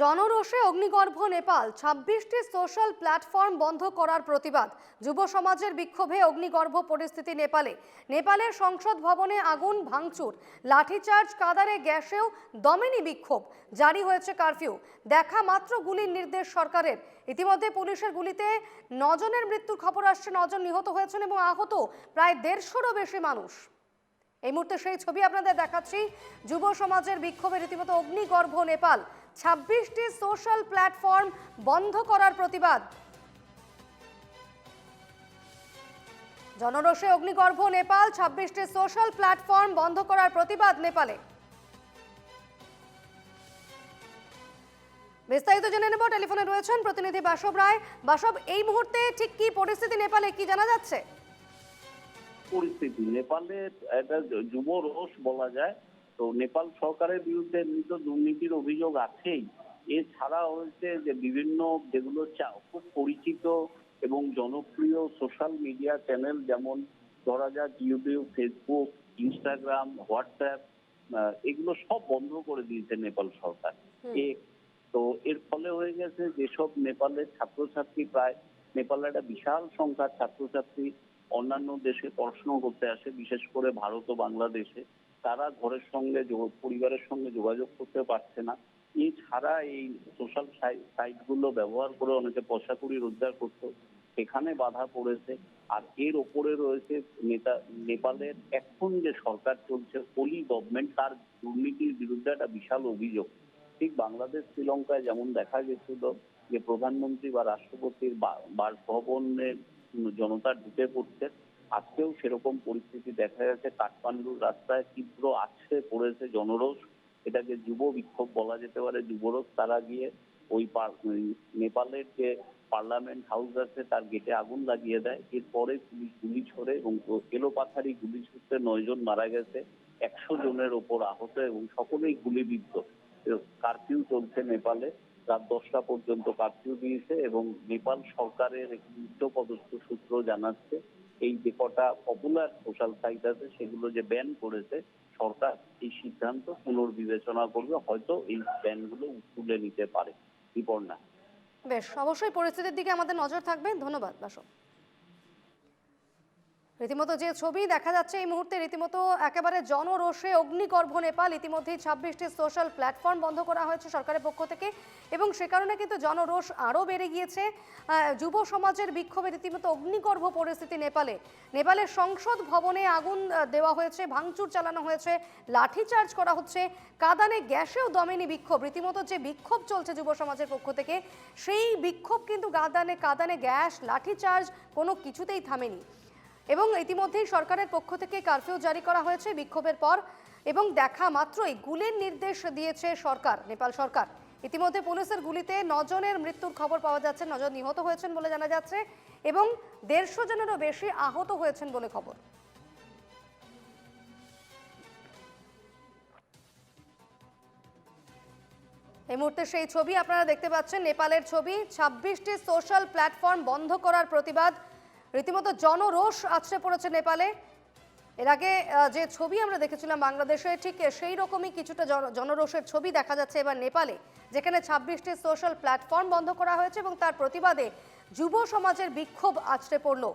জনরোষে অগ্নিগর্ভ নেপাল, ছাব্বিশটি social platform বন্ধ করার প্রতিবাদ। যুব সমাজের বিক্ষোভে অগ্নিগর্ভ পরিস্থিতি নেপালে। নেপালের সংসদ ভবনে আগুন ভাঙচুর। লাঠিচার্জ কাদারে গ্যাসেও দমেনি বিক্ষোভ। জারি হয়েছে কারফিউ। দেখা মাত্র গুলির নির্দেশ সরকারের। ইতিমধ্যে পুলিশের গুলিতে নজনের মৃত্যুর খবর আসছে। নজন নিহত হয়েছেন এবং আহত প্রায় দেড়শোরও বেশি মানুষ। এই মুহূর্তে সেই ছবি আপনাদের দেখাচ্ছি। যুব সমাজের বিক্ষোভে রীতিমতো অগ্নিগর্ভ নেপাল। ছাব্বিশটি সোশ্যাল প্ল্যাটফর্ম বন্ধ করার প্রতিবাদ। জনরোষে অগ্নিগর্ভ নেপাল, ছাব্বিশটি সোশ্যাল প্ল্যাটফর্ম বন্ধ করার প্রতিবাদ নেপালে। বিস্তারিত জেনে নেব, টেলিফোনে রয়েছেন প্রতিনিধি বাসব রায়। বাসব, এই মুহূর্তে ঠিক কি পরিস্থিতি নেপালে কি জানা যাচ্ছে? পরিস্থিতি নেপালের একটা যুব রোষ বলা যায় তো নেপাল সরকারের বিরুদ্ধে এমনি তো দুর্নীতির অভিযোগ আছেই। এছাড়া হয়েছে যে বিভিন্ন যেগুলো খুব পরিচিত এবং জনপ্রিয় সোশ্যাল মিডিয়া চ্যানেল যেমন ধরা যাক ইউটিউব ফেসবুক ইনস্টাগ্রাম হোয়াটসঅ্যাপ এগুলো সব বন্ধ করে দিয়েছে নেপাল সরকার। তো এর ফলে হয়ে গেছে যেসব নেপালের ছাত্রছাত্রী প্রায় নেপালের একটা বিশাল সংখ্যার ছাত্রছাত্রী অন্যান্য দেশে পড়াশোনা করতে আসে বিশেষ করে ভারত ও বাংলাদেশে। তারা ঘরের সঙ্গে পরিবারের সঙ্গে যোগাযোগ করতে পারছে না। এছাড়া এই সোশ্যাল সাইটগুলো ব্যবহার করে অনেকে পয়সা কড়ি রোজগার করতো। সেখানে বাধা পড়েছে। আর এর ওপরে রয়েছে নেতা, নেপালের এখন যে সরকার চলছে, ওলি গভর্নমেন্ট তার দুর্নীতির বিরুদ্ধে একটা বিশাল অভিযোগ। ঠিক বাংলাদেশ, শ্রীলঙ্কায় যেমন দেখা গেছিল যে প্রধানমন্ত্রী বা রাষ্ট্রপতির বাসভবনে জনতা ঢুকে পড়ছে আজকেও সেরকম পরিস্থিতি দেখা যাচ্ছে। কাঠমান্ডুর রাস্তায় তীব্র আছড়ে পড়েছে জনরোষ। এটাকে যুব বিক্ষোভ বলা যেতে পারে। যুবরোষ তারা গিয়ে ওই নেপালের যে পার্লামেন্ট হাউস আছে, তার গেটে আগুন লাগিয়ে দেয়। এরপরে পুলিশ গুলি ছোড়ে এবং এলোপাথারি গুলি ছুটতে নয় জন মারা গেছে। একশো জনের ওপর আহত এবং সকলেই গুলিবিদ্ধ। কারফিউ চলছে নেপালে। রাত দশটা পর্যন্ত কারফিউ দিয়েছে এবং নেপাল সরকারের একটি উচ্চপদস্থ সূত্র জানাচ্ছে এই যে কটা পপুলার সোশ্যাল সাইট আছে, সেগুলো যে ব্যান করেছে, সরকার এই সিদ্ধান্ত পুনর্বিবেচনা করবে, হয়তো এই ব্যানগুলো তুলে নিতে পারে। বিপর্ণা বেশ, অবশ্যই পরিস্থিতির দিকে আমাদের নজর থাকবে। ধন্যবাদ, বাসব। রীতিমতো যে ছবি দেখা যাচ্ছে এই মুহূর্তে রীতিমতো একেবারে জনরোষে অগ্নিগর্ভ নেপাল। ইতিমধ্যেই ছাব্বিশটি সোশ্যাল প্ল্যাটফর্ম বন্ধ করা হয়েছে সরকারের পক্ষ থেকে এবং সে কারণে কিন্তু জনরোষ আরও বেড়ে গিয়েছে। যুব সমাজের বিক্ষোভে রীতিমতো অগ্নিগর্ভ পরিস্থিতি নেপালে। নেপালের সংসদ ভবনে আগুন দেওয়া হয়েছে, ভাঙচুর চালানো হয়েছে, লাঠিচার্জ করা হচ্ছে, কাদানে গ্যাসেও দমেনি বিক্ষোভ। রীতিমতো যে বিক্ষোভ চলছে যুব সমাজের পক্ষ থেকে, সেই বিক্ষোভ কিন্তু কাদানে কাদানে গ্যাস, লাঠিচার্জ কোনো কিছুতেই থামেনি। এবং ইতিমধ্যেই সরকারের পক্ষ থেকে কারফিউ জারি করা হয়েছে বিক্ষোভের পর, এবং দেখা মাত্রই গুলির নির্দেশ দিয়েছে সরকার, নেপাল সরকার। ইতিমধ্যে পুলিশের গুলিতে নজনের মৃত্যুর খবর পাওয়া যাচ্ছে নজন নিহত হয়েছেন বলে জানা যাচ্ছে, এবং দেড়শো জনেরও বেশি আহত হয়েছেন বলে খবর। এই মুহূর্তে সেই ছবি আপনারা দেখতে পাচ্ছেন, নেপালের ছবি। ছাব্বিশটি সোশ্যাল প্ল্যাটফর্ম বন্ধ করার প্রতিবাদ। রীতিমতো জনরোষ আছড়ে পড়েছে নেপালে। এর আগে যে ছবি আমরা দেখেছিলাম বাংলাদেশে, ঠিক সেই রকমই কিছুটা জন- জনরোষের ছবি দেখা যাচ্ছে এবার নেপালে, যেখানে ছাব্বিশটি সোশ্যাল প্ল্যাটফর্ম বন্ধ করা হয়েছে এবং তার প্রতিবাদে যুব সমাজের বিক্ষোভ আছড়ে পড়ল।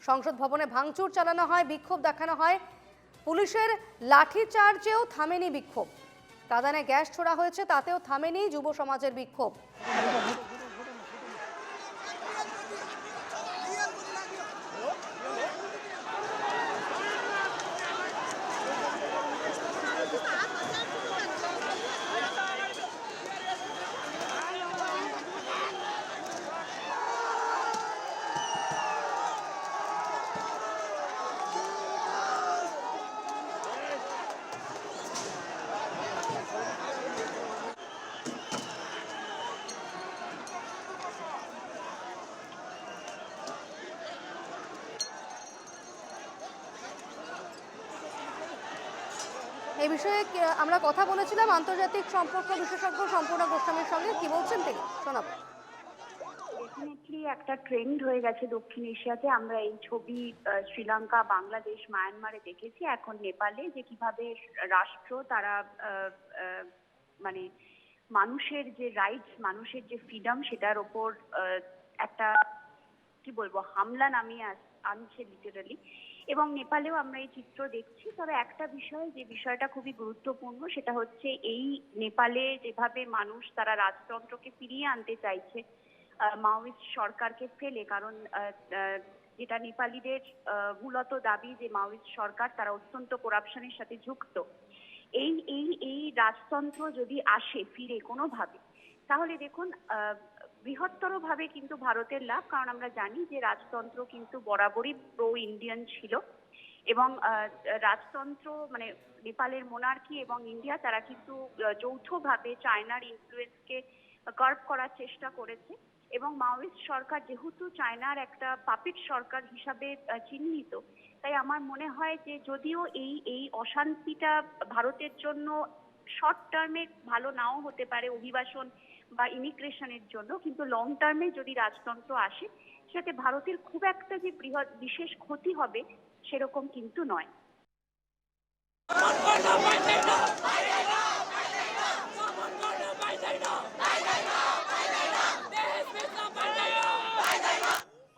সংসদ ভবনে ভাঙচুর চালানো হয়, বিক্ষোভ দেখানো হয়। পুলিশের লাঠিচার্জেও থামেনি বিক্ষোভ। কাদানে গ্যাস ছোড়া হয়েছে, তাতেও থামেনি যুব সমাজের বিক্ষোভ। এই বিষয়ে আমরা কথা বলেছিলাম আন্তর্জাতিক সম্পর্ক বিশেষজ্ঞ সম্পূর্ণ গোস্বামীর সঙ্গে। কি বলছেন তিনি? শোনাবো। একটা ট্রেন্ড হয়ে গেছে দক্ষিণ এশিয়াতে। আমরা এই ছবি শ্রীলঙ্কা, বাংলাদেশ, মায়ানমারে দেখেছি। এখন নেপালে যে কীভাবে রাষ্ট্র তারা মানে মানুষের যে রাইটস মানুষের যে ফ্রিডম সেটার ওপর একটা, কি বলব, হামলা নামিয়ে আনছে লিটারালি এবং নেপালেও আমরা এই চিত্র দেখছি। তবে একটা বিষয়, যে বিষয়টা খুবই গুরুত্বপূর্ণ, সেটা হচ্ছে এই নেপালে যেভাবে মানুষ তারা রাজতন্ত্রকে ফিরিয়ে আনতে চাইছে মাওয়িস্ট সরকারকে ফেলে, কারণ যেটা নেপালিদের মূলত দাবি যে মাওয়িস্ট সরকার তারা অত্যন্ত করাপশনের সাথে যুক্ত। এই এই এই রাজতন্ত্র যদি আসে ফিরে কোনোভাবে, তাহলে দেখুন বৃহত্তরভাবে কিন্তু ভারতের লাভ, কারণ আমরা জানি যে রাজতন্ত্র কিন্তু বরাবরই প্রো ইন্ডিয়ান ছিল এবং রাজতন্ত্র মানে নেপালের মোনার্কি এবং ইন্ডিয়া তারা কিন্তু যৌথভাবে চায়নার ইনফ্লুয়েন্সকে কার্ভ করার চেষ্টা করেছে এবং মাওয়িস্ট সরকার যেহেতু চায়নার একটা পাপিট সরকার হিসাবে চিহ্নিত, তাই আমার মনে হয় যে যদিও এই এই অশান্তিটা ভারতের জন্য শর্ট টার্মে ভালো নাও হতে পারে, অভিবাসন বা ইমিগ্রেশনের জন্য, কিন্তু লং টার্মে যদি রাজতন্ত্র আসে, সেটাতে ভারতের খুব একটা যে বৃহৎ, বিশেষ ক্ষতি হবে, সেরকম কিন্তু নয়।